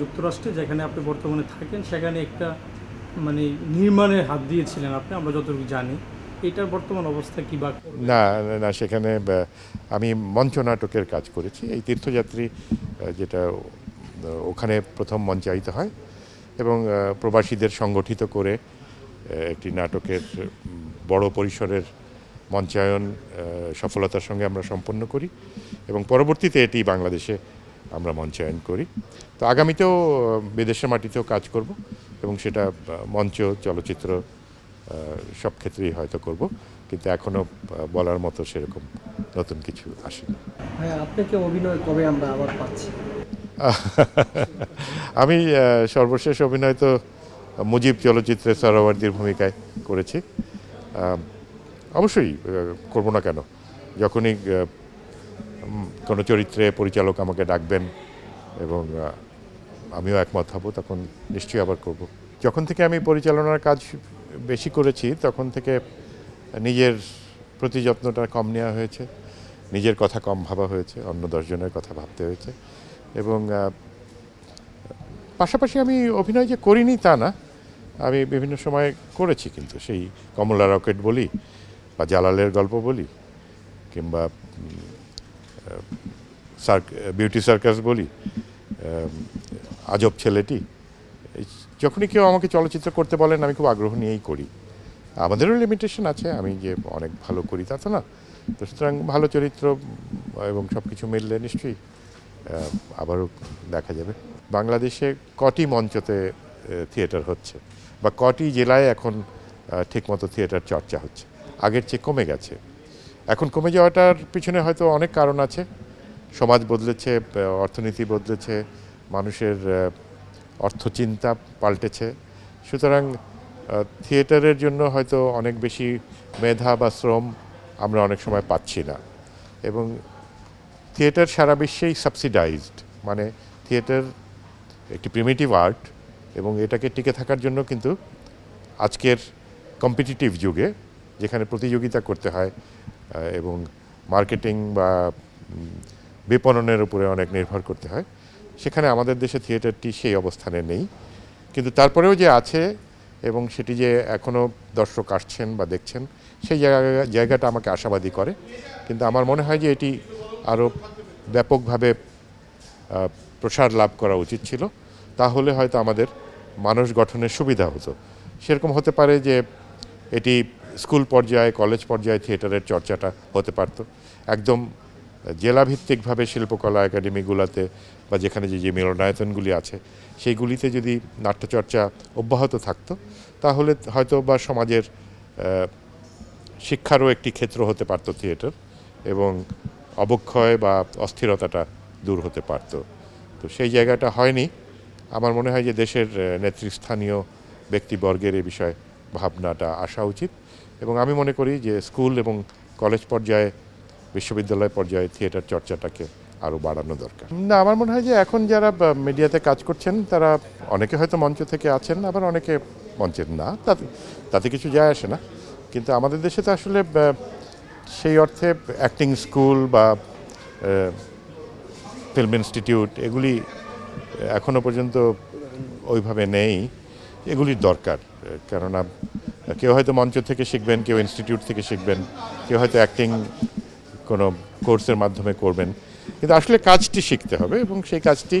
যুক্তরাষ্ট্রে যেখানে আপনি বর্তমানে থাকেন সেখানে একটা মানে নির্মাণের হাত দিয়েছিলেন আপনি আমরা যতটুকু জানি। এটার বর্তমান অবস্থা কি বা না না, সেখানে আমি মঞ্চ নাটকের কাজ করেছি। এই তীর্থযাত্রী যেটা ওখানে প্রথম মঞ্চায়িত হয় এবং প্রবাসীদের সংগঠিত করে একটি নাটকের বড় পরিসরের মঞ্চায়ন সফলতার সঙ্গে আমরা সম্পন্ন করি এবং পরবর্তীতে এটি বাংলাদেশে আমরা মঞ্চায়ন করি। তো আগামীতেও বিদেশের মাটিতেও কাজ করব এবং সেটা মঞ্চ চলচ্চিত্র সব ক্ষেত্রেই হয়তো করব। কিন্তু এখনও বলার মতো সেরকম নতুন কিছু আসেনি। আপনাকে অভিনয় কবে আমরা আবার পাচ্ছি? আমি সর্বশেষ অভিনয় তো মুজিব চলচ্চিত্রে সরোয়ার্দির ভূমিকায় করেছি। অবশ্যই করব না কেন। যখনই কোনো চরিত্রে পরিচালক আমাকে ডাকবেন এবং আমিও একমত হব, তখন নিশ্চয়ই আবার করব। যখন থেকে আমি পরিচালনার কাজ বেশি করেছি, তখন থেকে নিজের প্রতি যত্নটা কম নেওয়া হয়েছে, নিজের কথা কম ভাবা হয়েছে, অন্য দশজনের কথা ভাবতে হয়েছে এবং পাশাপাশি আমি অভিনয় যে করিনি তা না, আমি বিভিন্ন সময় করেছি কিন্তু সেই কমলা রকেট বলি বা জালালের গল্প বলি কিংবা বিউটি সার্কাস বলি আজব ছেলেটি। যখনই কেউ আমাকে চলচ্চিত্র করতে বলেন, আমি খুব আগ্রহ নিয়েই করি। আমাদেরও লিমিটেশন আছে, আমি যে অনেক ভালো করি তা তো না। তো সুতরাং ভালো চরিত্র এবং সব কিছু মিললে নিশ্চয়ই আবারও দেখা যাবে। বাংলাদেশে কটি মঞ্চতে থিয়েটার হচ্ছে বা কটি জেলায় এখন ঠিকমতো থিয়েটার চর্চা হচ্ছে। আগের চেয়ে কমে গেছে। এখন কমে যাওয়াটার পিছনে হয়তো অনেক কারণ আছে। সমাজ বদলেছে অর্থনীতি বদলেছে, মানুষের অর্থচিন্তা পাল্টেছে। সুতরাং থিয়েটারের জন্য হয়তো অনেক বেশি মেধা বা শ্রম আমরা অনেক সময় পাচ্ছি না। এবং থিয়েটার সারা বিশ্বেই সাবসিডাইজড মানে থিয়েটার একটি প্রিমিটিভ আর্ট এবং এটাকে টিকে থাকার জন্য কিন্তু আজকের কম্পিটিটিভ যুগে, যেখানে প্রতিযোগিতা করতে হয় এবং মার্কেটিং বা বিপণনের উপরে অনেক নির্ভর করতে হয়। সেখানে আমাদের দেশে থিয়েটারটি সেই অবস্থানে নেই। কিন্তু তারপরেও যে আছে এবং সেটি যে এখনও দর্শক আসছেন বা দেখছেন, সেই জায়গা, জায়গাটা আমাকে আশাবাদী করে। কিন্তু আমার মনে হয় যে এটি আরও ব্যাপকভাবে প্রসার লাভ করা উচিত ছিল। তাহলে হয়তো আমাদের মানুষ গঠনের সুবিধা হতো। সেরকম হতে পারে যে এটি স্কুল পর্যায়ে, কলেজ পর্যায়ে থিয়েটারের চর্চাটা হতে পারত। একদম জেলাভিত্তিকভাবে শিল্পকলা একাডেমিগুলোতে বা যেখানে যে যে মিলনায়তনগুলি আছে, সেইগুলিতে যদি নাট্যচর্চা অব্যাহত থাকতো, তাহলে হয়তো বা সমাজের শিক্ষারও একটি ক্ষেত্র হতে পারত থিয়েটার এবং অবক্ষয় বা অস্থিরতাটা দূর হতে পারত। তো সেই জায়গাটা হয়নি। আমার মনে হয় যে দেশের নেতৃস্থানীয় ব্যক্তিবর্গের এ বিষয়ে ভাবনাটা আসা উচিত। এবং আমি মনে করি যে স্কুল এবং কলেজ পর্যায়ে, বিশ্ববিদ্যালয় পর্যায়ে থিয়েটার চর্চাটাকে আরও বাড়ানো দরকার। না, আমার মনে হয় যে এখন যারা মিডিয়াতে কাজ করছেন, তারা অনেকে হয়তো মঞ্চ থেকে আছেন, আবার অনেকে মঞ্চের না, তাতে তাতে কিছু যায় আসে না। কিন্তু আমাদের দেশে তো আসলে সেই অর্থে অ্যাক্টিং স্কুল বা ফিল্ম ইনস্টিটিউট এগুলি এখনও পর্যন্ত ওইভাবে নেই, এগুলির দরকার। কেননা কেউ হয়তো মঞ্চ থেকে শিখবেন, কেউ ইনস্টিটিউট থেকে শিখবেন, কেউ হয়তো অ্যাক্টিং কোনো কোর্সের মাধ্যমে করবেন। কিন্তু আসলে কাজটি শিখতে হবে এবং সেই কাজটি,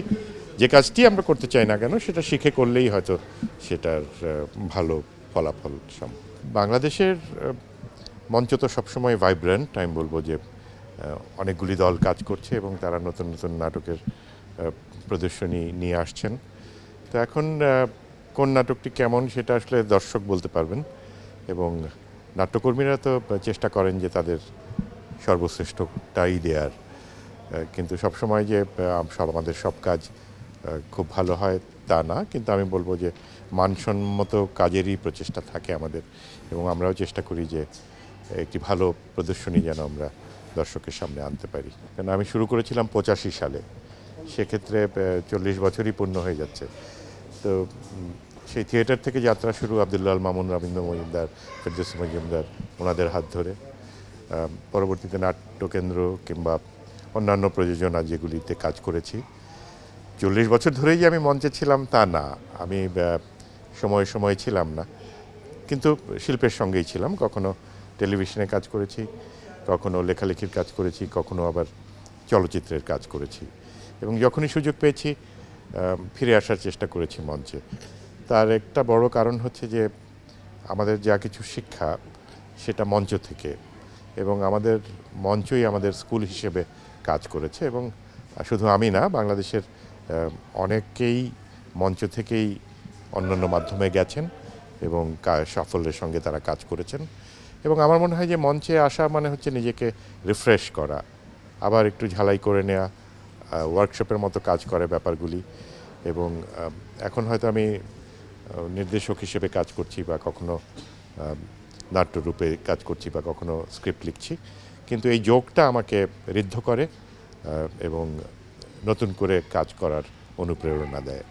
যে কাজটি আমরা করতে চাই না কেন, সেটা শিখে করলেই হয়তো সেটার ভালো ফলাফল সম্ভব বাংলাদেশের মঞ্চ তো সবসময় ভাইব্রেন্ট আমি বলব যে অনেকগুলি দল কাজ করছে এবং তারা নতুন নতুন নাটকের প্রদর্শনী নিয়ে আসছেন। তো এখন কোন নাটকটি কেমন সেটা আসলে দর্শক বলতে পারবেন। এবং নাট্যকর্মীরা তো চেষ্টা করেন যে তাদের সর্বশ্রেষ্ঠটাই আহ, কিন্তু সবসময় যে সব আমাদের সব কাজ খুব ভালো হয় তা না কিন্তু আমি বলব যে মানসম্মত কাজেরই প্রচেষ্টা থাকে আমাদের এবং আমরাও চেষ্টা করি যে একটি ভালো প্রদর্শনী যেন আমরা দর্শকের সামনে আনতে পারি। কারণ আমি শুরু করেছিলাম পঁচাশি সালে সেক্ষেত্রে চল্লিশ বছরই পূর্ণ হয়ে যাচ্ছে। তো সেই থিয়েটার থেকে যাত্রা শুরু আবদুল্লাল মামুন, রবীন্দ্র মজুমদার, ফেরদৌসি মজুমদার, ওনাদের হাত ধরে। পরবর্তীতে নাট্যকেন্দ্র কিংবা অন্যান্য প্রযোজনা যেগুলিতে কাজ করেছি। চল্লিশ বছর ধরেই যে আমি মঞ্চে ছিলাম তা না। আমি সময়ে সময়ে ছিলাম না। কিন্তু শিল্পের সঙ্গেই ছিলাম। কখনো টেলিভিশনে কাজ করেছি, কখনো লেখালেখির কাজ করেছি, কখনো আবার চলচ্চিত্রের কাজ করেছি। এবং যখনই সুযোগ পেয়েছি ফিরে আসার চেষ্টা করেছি মঞ্চে। তার একটা বড় কারণ হচ্ছে যে আমাদের যা কিছু শিক্ষা, সেটা মঞ্চ থেকে এবং আমাদের মঞ্চই আমাদের স্কুল হিসেবে কাজ করেছে এবং শুধু আমি না, বাংলাদেশের অনেকেই মঞ্চ থেকেই অন্যান্য মাধ্যমে গেছেন এবং সাফল্যের সঙ্গে তারা কাজ করেছেন এবং আমার মনে হয় যে মঞ্চে আসা মানে হচ্ছে নিজেকে রিফ্রেশ করা, আবার একটু ঝালাই করে নেওয়া ওয়ার্কশপের মতো কাজ করে ব্যাপারগুলি এবং এখন হয়তো আমি নির্দেশক হিসেবে কাজ করছি বা কখনো নাট্যরূপে কাজ করছি বা কখনো স্ক্রিপ্ট লিখছি। কিন্তু এই যোগটা আমাকে ঋদ্ধ করে এবং নতুন করে কাজ করার অনুপ্রেরণা দেয়।